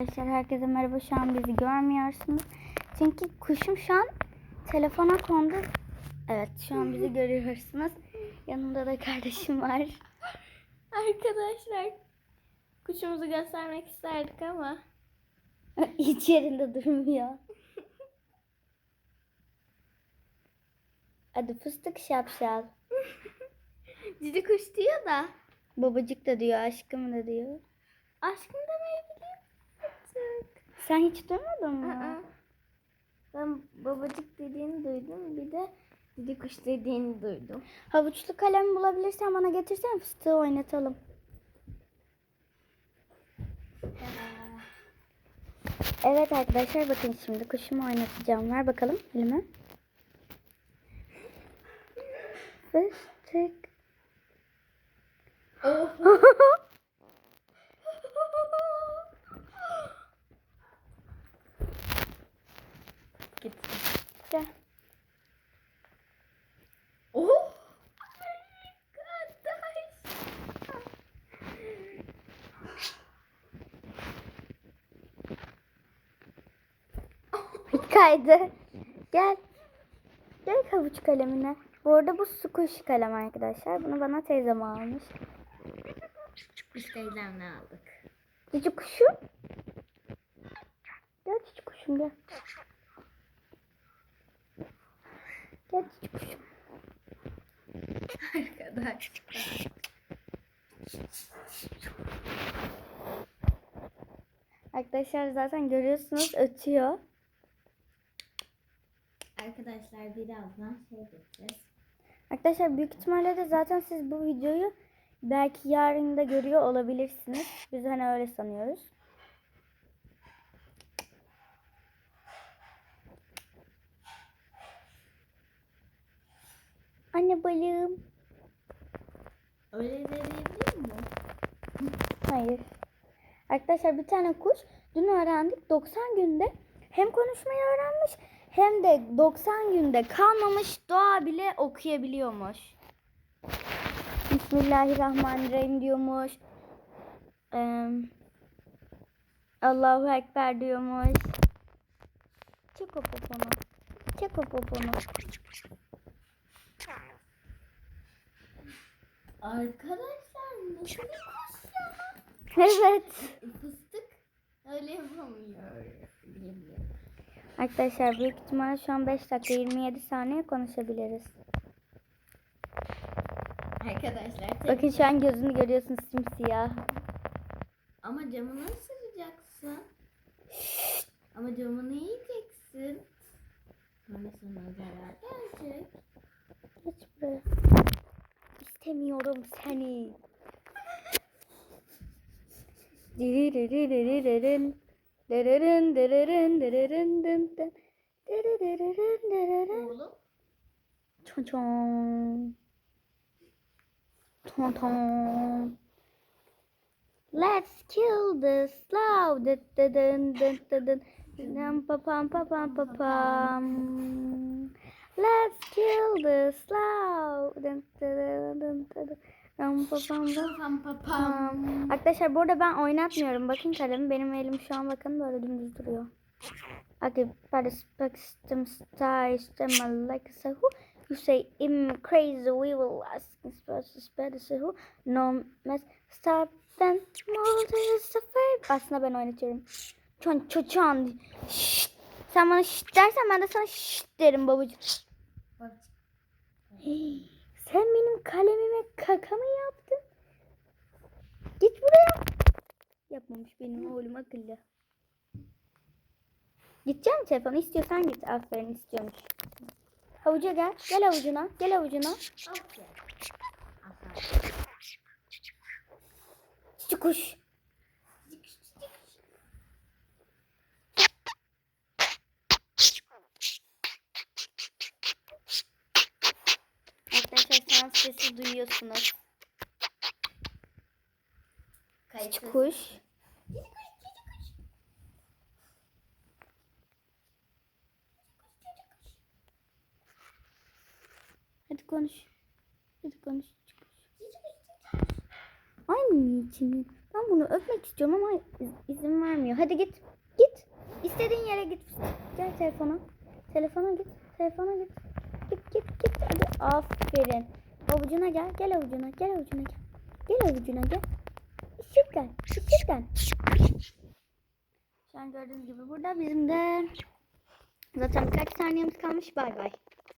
Arkadaşlar herkese merhaba. Şu an bizi görmüyorsunuz. Çünkü kuşum şu an telefona kondu. Evet şu an bizi görüyorsunuz. Yanımda da kardeşim var. Arkadaşlar kuşumuzu göstermek isterdik ama Hiç yerinde durmuyor. Hadi fıstık şapşal. cici kuş diyor da Babacık da diyor, aşkım da diyor. aşkım artık. Sen hiç duymadın Aa, mı? Ben babacık dediğini duydum bir de cici kuş dediğini duydum. Havuçlu kalem bulabilirsen bana getirsen fıstığı oynatalım. Evet arkadaşlar bakın şimdi kuşumu oynatacağım. Ver bakalım elime. Fıstık. Kaydı. Gel. Gel havuç kalemine. Bu arada bu kuş kalem arkadaşlar. Bunu bana teyzem almış. Kuş teyzemle aldık. Cici kuşum. Gel cici kuşum gel. Gel cici kuşum. Arkadaş. Arkadaşlar zaten görüyorsunuz ötüyor. Arkadaşlar birazdan şey yapacağız. Arkadaşlar büyük ihtimalle de zaten siz bu videoyu belki yarın da görüyor olabilirsiniz. Biz hani öyle sanıyoruz. Anne balığım. Öyle deneyebilir mi? Hayır. Arkadaşlar bir tane kuş dün öğrendik 90 günde hem konuşmayı öğrenmiş hem de 90 günde kalmamış dua bile okuyabiliyormuş. Bismillahirrahmanirrahim diyormuş. Eee, Allahu Ekber diyormuş. Çek o poponu. Çek o poponu. Arkadaşlar nasıl bir kuş ya? Evet. Fıstık öyle yapamıyor. Bilmiyorum. Arkadaşlar büyük ihtimalle şu an 5 dakika 27 saniye konuşabiliriz. Arkadaşlar Bakın şu an gözünü görüyorsunuz simsiyah. ama camını ısıracaksın. Ama camını yiyeceksin. Sonra sana zarar gelecek. Geç buraya. İstemiyorum seni. Diriririririririn. Dırırın dırırın dırırın dın dın. Dırırırırın dırırın. Oğlum Çon çon. Ton. Let's kill the slow. Dın dın dın dın dın dın. Dın pa pam pa pam pa pam. Let's kill the slow. Dın dın dın dın dın. Dın pa pam pa pam pam pam. pam. Arkadaşlar burada ben oynatmıyorum. Bakın kalemi benim elim şu an bakın böyle dümdüz duruyor. Okay, but it's spectrum style stem like a who you say I'm crazy we will ask is better so who no mess stop then multi suffer aslında ben oynatıyorum. Çon çon çon. Şşt. Sen bana şşt dersen ben de sana şşt derim babacığım. Bak. Sen benim kalemime kaka mı yaptın? Git buraya. Yapmamış benim oğlum akıllı. Gideceğim telefonu istiyorsan git. Aferin istiyormuş. Havuca gel. Gel havucuna. Gel havucuna. Okey. Sesi duyuyorsunuz. Kayıtsız. Kuş. Hadi konuş. Hadi konuş. Ay niçin? Ben bunu öpmek istiyorum ama iz- izin vermiyor. Hadi git. Git. İstediğin yere git. Gel telefona. Telefona git. Telefona git. Git git git. Hadi aferin. Avucuna gel. Gel avucuna. Gel avucuna gel. Gel avucuna gel. Şık gel. Şık gel. Şu an gördüğünüz gibi burada bizim de zaten birkaç saniyemiz kalmış. Bay bay.